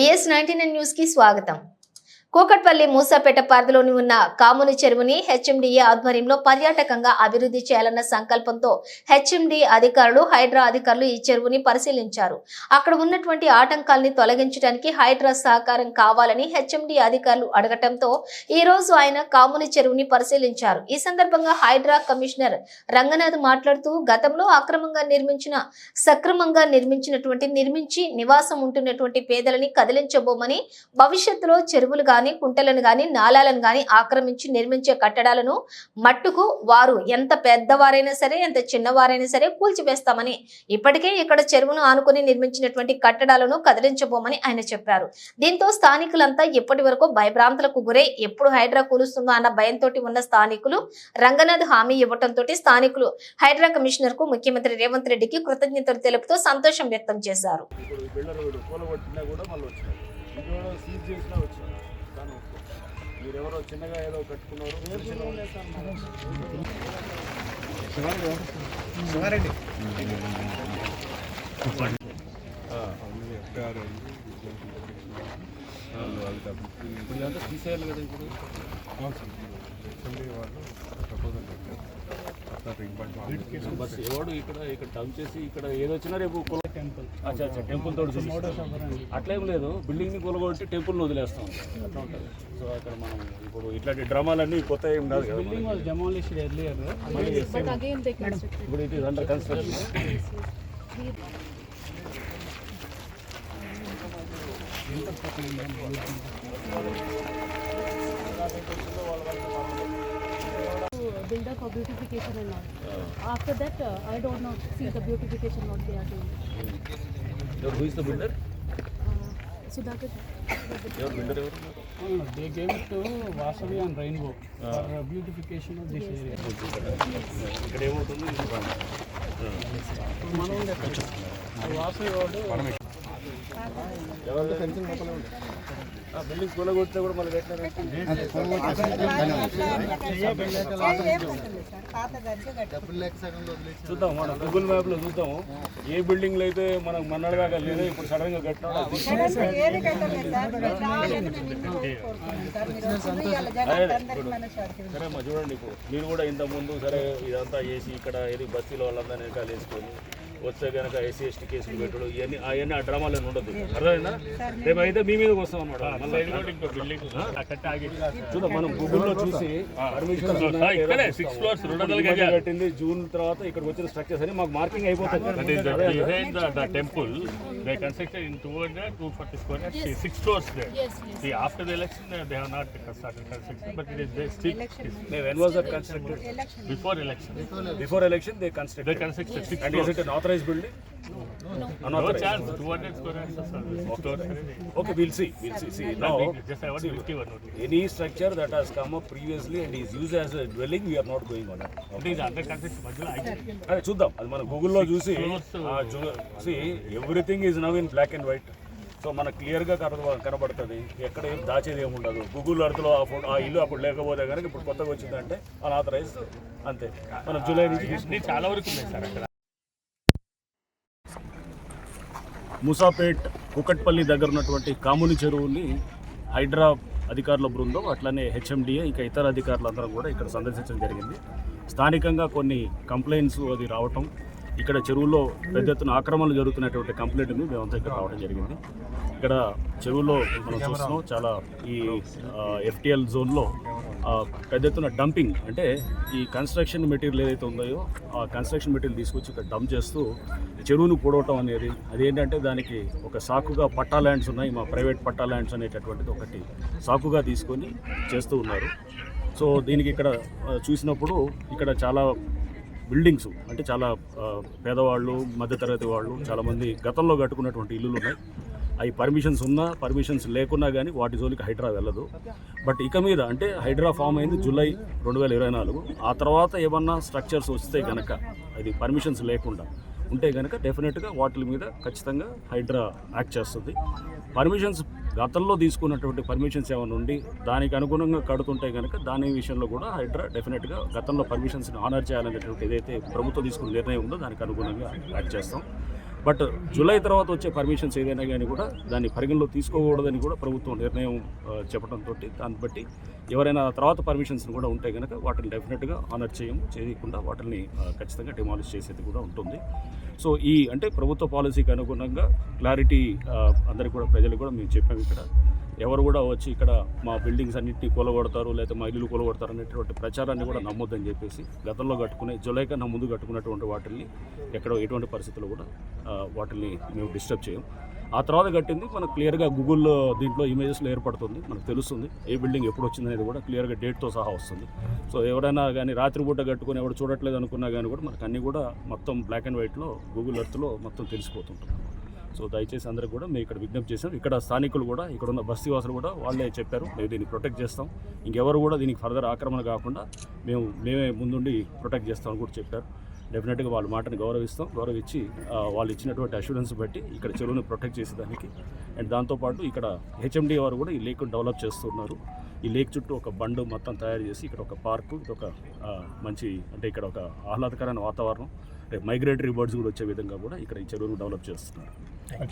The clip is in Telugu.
బిఎస్ నైన్టీ నైన్ న్యూస్ కి స్వాగతం కూకట్పల్లి మూసాపేట పరిధిలోని ఉన్న కాముని చెరువుని హెచ్ఎండిఏ ఆధ్వర్యంలో పర్యాటకంగా అభివృద్ధి చేయాలన్న సంకల్పంతో హెచ్ఎండి అధికారులు హైడ్రా అధికారులు ఈ చెరువుని పరిశీలించారు. అక్కడ ఉన్నటువంటి ఆటంకాల్ని తొలగించడానికి హైడ్రా సహకారం కావాలని హెచ్ఎండి అధికారులు అడగటంతో ఈ రోజు ఆయన కాముని చెరువుని పరిశీలించారు. ఈ సందర్భంగా హైడ్రా కమిషనర్ రంగనాథ్ మాట్లాడుతూ గతంలో అక్రమంగా నిర్మించిన సక్రమంగా నిర్మించినటువంటి నిర్మించి నివాసం ఉంటున్నటువంటి పేదలని కదిలించబోమని భవిష్యత్తులో చెరువులుగా గాని కుంటలను గాని నాలాలను గాని ఆక్రమించి నిర్మించే కట్టడాలను మట్టుకు వారు ఎంత పెద్దవారైనా సరే ఎంత చిన్నవారైనా సరే కూల్చివేస్తామని ఇప్పటికే ఇక్కడ చెరువును ఆనుకుని నిర్మించినటువంటి కట్టడాలను కదిలించబోమని ఆయన చెప్పారు. దీంతో స్థానికులంతా ఇప్పటి వరకు భయభ్రాంతులకు గురై ఎప్పుడు హైడ్రా కూలుస్తుందో అన్న భయంతో ఉన్న స్థానికులు రంగనాథ్ హామీ ఇవ్వడంతో స్థానికులు హైడ్రా కమిషనర్కు ముఖ్యమంత్రి రేవంత్ రెడ్డికి కృతజ్ఞతలు తెలుపుతూ సంతోషం వ్యక్తం చేశారు. మీరెవరో చిన్నగా ఏదో కట్టుకున్నారు. ఇప్పుడు ఇదంతా తీసేయాలి కదా ఇప్పుడు? బస్ ఎవడు ఇక్కడ ఇక్కడ డమ్ చేసి ఇక్కడ ఏదో వచ్చినా రేపు కుల టెంపుల్. అచ్చా అచ్చా టెంపుల్ తోడు అట్లేం లేదు బిల్డింగ్ని కూలగొట్టి టెంపుల్ని వదిలేస్తాం. అట్లా ఉంటుంది సో అక్కడ మనం ఇప్పుడు ఇట్లాంటి డ్రామాలన్నీ కొత్త ఏం కాదు కదా building was demolished earlier. మళ్ళీ But again they constructed. ఇప్పుడు ఇది under construction to build up for beautification and all. After that, uh, I don't know, see the beautification what they are doing. ఎవరు who is the builder Uh, Sudhakar, ఎవరు బిల్డర్ ఎవరు No, they gave it to Vasavi and Rainbow for uh, beautification of this area. ఇక్కడ ఏమవుతుంది ఇది బాగా. మనం ఉండే వాసవి వాడు ఎవరు ఆ బిల్డింగ్ కూలగొడితే కూడా మళ్ళీ చూద్దాం మనం గూగుల్ మ్యాప్లో చూద్దాం ఏ బిల్డింగ్లు అయితే మనం మన్నడగా లేదో ఇప్పుడు సడన్గా కట్టినా సరే చూడండి ఇప్పుడు మీరు కూడా ఇంత ముందు సరే ఇదంతా చేసి ఇక్కడ ఏది బస్తీలో వాళ్ళందరినీ వెనకాల వేసుకొని వస్తే కనుక ఎస్సీ ఎస్టీ కేసులు పెట్టడం ఇవన్నీ అవన్నీ ఆ డ్రామాలు అని ఉండదు. అర్థమైనా రేపు అయితే మీ మీద వస్తాం అనమాట చూద్దాం. మనం గూగుల్లో చూసి సిక్స్ ఫ్లోర్స్ జూన్ తర్వాత ఇక్కడ వచ్చిన స్ట్రక్చర్స్ అని మాకు మార్కింగ్ అయిపోతుంది temple two hundred two forty six floors after election they not construction but it is the election authorize building okay will see will see see structure that has come up previously and is use not going అదే చూద్దాం. అది మన గూగుల్లో చూసి everything is now in black and white so మనకు క్లియర్గా కనబ కనబడుతుంది. ఎక్కడ ఏం దాచేది ఏమి ఉండదు. గూగుల్ అర్త్లో ఆ ఫోటో ఆ ఇల్లు అప్పుడు లేకపోతే కనుక ఇప్పుడు కొత్తగా వచ్చిందంటే అని ఆథరైజ్ అంతే. మనం జూలై నుంచి చాలా వరకు ముసాపేట్ కుకట్పల్లి దగ్గర ఉన్నటువంటి కాముని చెరువుని హైడ్రా అధికారుల బృందం అట్లనే హెచ్ఎండిఏ ఇంకా ఇతర అధికారులందరం కూడా ఇక్కడ సందర్శించడం జరిగింది. స్థానికంగా కొన్ని కంప్లైంట్స్ అది రావటం ఇక్కడ చెరువులో పెద్ద ఎత్తున ఆక్రమణలు జరుగుతున్నటువంటి కంప్లైంట్ని మేమంతా ఇక్కడ రావడం జరిగింది. ఇక్కడ చెరువులో మనం చూస్తున్నాం చాలా ఈ ఎఫ్టిఎల్ జోన్లో పెద్ద ఎత్తున డంపింగ్ అంటే ఈ కన్స్ట్రక్షన్ మెటీరియల్ ఏదైతే ఉందో ఆ కన్స్ట్రక్షన్ మెటీరియల్ తీసుకొచ్చి ఇక్కడ డంప్ చేస్తూ చెరువును పూడవటం అనేది అదేంటంటే దానికి ఒక సాకుగా పట్టా ల్యాండ్స్ ఉన్నాయి మా ప్రైవేట్ పట్టా ల్యాండ్స్ అనేటటువంటిది ఒకటి సాకుగా తీసుకొని చేస్తూ ఉన్నారు. సో దీనికి ఇక్కడ చూసినప్పుడు ఇక్కడ చాలా బిల్డింగ్స్ అంటే చాలా పేదవాళ్ళు మధ్యతరగతి వాళ్ళు చాలామంది గతంలో కట్టుకున్నటువంటి ఇల్లులు ఉన్నాయి. అవి పర్మిషన్స్ ఉన్నా పర్మిషన్స్ లేకున్నా కానీ వాటి జోలికి హైడ్రా వెళ్ళదు. బట్ ఇక మీద అంటే హైడ్రా ఫామ్ అయింది జూలై రెండు వేల ఇరవై నాలుగు. ఆ తర్వాత ఏమన్నా స్ట్రక్చర్స్ వస్తే కనుక అది పర్మిషన్స్ లేకుండా ఉంటే కనుక డెఫినెట్గా వాటి మీద ఖచ్చితంగా హైడ్రా యాక్ట్ చేస్తుంది. పర్మిషన్స్ గతంలో తీసుకున్నటువంటి పర్మిషన్స్ ఏమైనా ఉండి దానికి అనుగుణంగా కడుతుంటే కనుక దాని విషయంలో కూడా హైడ్రా డెఫినెట్గా గతంలో పర్మిషన్స్ని ఆనర్ చేయాలనేటువంటి ఏదైతే ప్రభుత్వం తీసుకున్న నిర్ణయం ఉందో దానికి అనుగుణంగా యాక్ట్ చేస్తాం. బట్ జూలై తర్వాత వచ్చే పర్మిషన్స్ ఏదైనా కానీ కూడా దాన్ని పరిగణలో తీసుకోకూడదని కూడా ప్రభుత్వం నిర్ణయం చెప్పడంతో దాన్ని బట్టి ఎవరైనా తర్వాత పర్మిషన్స్ కూడా ఉంటే కనుక వాటిని డెఫినెట్గా ఆనర్ చేయము చేయకుండా వాటిని ఖచ్చితంగా డిమాలిష్ చేసేది కూడా ఉంటుంది. సో ఈ అంటే ప్రభుత్వ పాలసీకి అనుగుణంగా క్లారిటీ అందరికీ కూడా ప్రజలకు కూడా మేము చెప్పాము ఇక్కడ. ఎవరు కూడా వచ్చి ఇక్కడ మా బిల్డింగ్స్ అన్నింటినీ కూలగొడతారు లేదా మా ఇల్లు కూలగొడతారు అనేటువంటి ప్రచారాన్ని కూడా నమ్మొద్దని చెప్పేసి గతంలో కట్టుకునే జులై కన్నా ముందు కట్టుకున్నటువంటి వాటిని ఎక్కడ ఎటువంటి పరిస్థితుల్లో కూడా వాటిని మేము డిస్టర్బ్ చేయం ఆ తర్వాత కట్టింది మనకు క్లియర్గా గూగుల్ దీంట్లో ఇమేజెస్లో ఏర్పడుతుంది మనకు తెలుస్తుంది ఏ బిల్డింగ్ ఎప్పుడు వచ్చింది అనేది కూడా క్లియర్గా డేట్తో సహా వస్తుంది. సో ఎవరైనా కానీ రాత్రిపూట కట్టుకుని ఎవరు చూడట్లేదు అనుకున్నా కానీ కూడా మనకు అన్నీ కూడా మొత్తం బ్లాక్ అండ్ వైట్లో గూగుల్ ఎర్త్లో మొత్తం తెలిసిపోతుంటుంది సో దయచేసి అందరూ కూడా మేము ఇక్కడ విజ్ఞప్తి చేసాం ఇక్కడ స్థానికులు కూడా ఇక్కడ ఉన్న బస్తీవాసులు కూడా వాళ్ళే చెప్పారు మేము దీన్ని ప్రొటెక్ట్ చేస్తాం. ఇంకెవరు కూడా దీనికి ఫర్దర్ ఆక్రమణ కాకుండా మేము మేమే ముందుండి ప్రొటెక్ట్ చేస్తామని కూడా చెప్పారు. డెఫినెట్గా వాళ్ళ మాటని గౌరవిస్తాం. గౌరవించి వాళ్ళు ఇచ్చినటువంటి అష్యూరెన్స్ బట్టి ఇక్కడ చెరువుని ప్రొటెక్ట్ చేసేదానికి. అండ్ దాంతోపాటు ఇక్కడ హెచ్ఎండి వారు కూడా ఈ లేక్ డెవలప్ చేస్తున్నారు. ఈ లేక్ చుట్టూ ఒక బండు మొత్తం తయారు చేసి ఇక్కడ ఒక పార్కు ఇది ఒక మంచి అంటే ఇక్కడ ఒక ఆహ్లాదకరమైన వాతావరణం మైగ్రేటరీ బర్డ్స్ కూడా వచ్చే విధంగా కూడా ఇక్కడ ఈ చెరువును డెవలప్ చేస్తున్నారు.